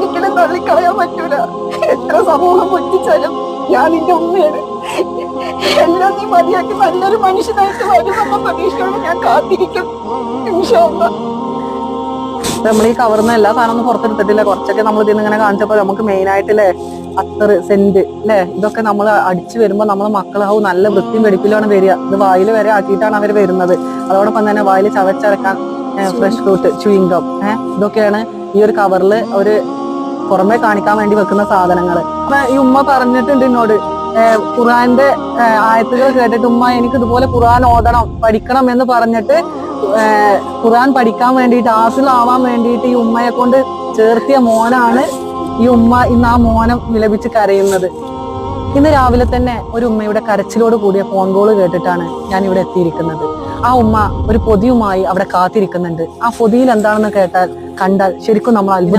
ഒരിക്കലും തള്ളിക്കളയാൻ പറ്റൂല. എത്ര സമൂഹം പൊറ്റിച്ചാലും ഞാൻ നിന്റെ ഉമ്മയാണ്. എല്ലാം നീ മതിയാക്കി നല്ലൊരു മനുഷ്യനായിട്ട് വരുമെന്ന പ്രതീക്ഷയോട് ഞാൻ കാത്തിരിക്കും. ഇൻഷാ കവർന്ന ഈ കവർന്ന് എല്ലാ സാധനമൊന്നും പുറത്തെടുത്തിട്ടില്ല. കുറച്ചൊക്കെ നമ്മൾ ഇതിന് ഇങ്ങനെ കാണിച്ചപ്പോ നമുക്ക് മെയിൻ ആയിട്ടല്ലേ അത്തറ് സെന്റ് അല്ലേ ഇതൊക്കെ നമ്മൾ അടിച്ചു വരുമ്പോ നമ്മളെ മക്കളാവും നല്ല വൃത്തിയും വെടിപ്പിലാണ് വരിക. ഇത് വായിൽ വരെ ആക്കിയിട്ടാണ് അവർ വരുന്നത്. അതോടൊപ്പം തന്നെ വായിൽ ചവച്ചരക്കാൻ ഫ്രഷ് ഫ്രൂട്ട് ചുയിങ്കം ഏഹ് ഇതൊക്കെയാണ് ഈ ഒരു കവറിൽ ഒരു പുറമെ കാണിക്കാൻ വേണ്ടി വെക്കുന്ന സാധനങ്ങൾ അപ്പൊ ഈ ഉമ്മ പറഞ്ഞിട്ടുണ്ട് എന്നോട് ഖുറാന്റെ ആയത്തുകൾ കേട്ടിട്ട് ഉമ്മ എനിക്ക് ഇതുപോലെ ഖുറാൻ ഓതണം പഠിക്കണം എന്ന് പറഞ്ഞിട്ട് ഖുറാൻ പഠിക്കാൻ വേണ്ടിയിട്ട് ആവാൻ വേണ്ടിയിട്ട് ഈ ഉമ്മയെ കൊണ്ട് ചേർത്തിയ മോനാണ് ഈ ഉമ്മ ഇന്ന് ആ മോനം വിലപിച്ച് കരയുന്നത്. ഇന്ന് രാവിലെ തന്നെ ഒരു ഉമ്മയുടെ കരച്ചിലോട് കൂടിയ ഫോൺ കോൾ കേട്ടിട്ടാണ് ഞാൻ ഇവിടെ എത്തിയിരിക്കുന്നത്. ആ ഉമ്മ ഒരു പൊതിയുമായി അവിടെ കാത്തിരിക്കുന്നുണ്ട്. ആ പൊതിയിൽ എന്താണെന്ന് കേട്ടാൽ കണ്ടാൽ ശരിക്കും നമ്മൾ അത്ഭുതം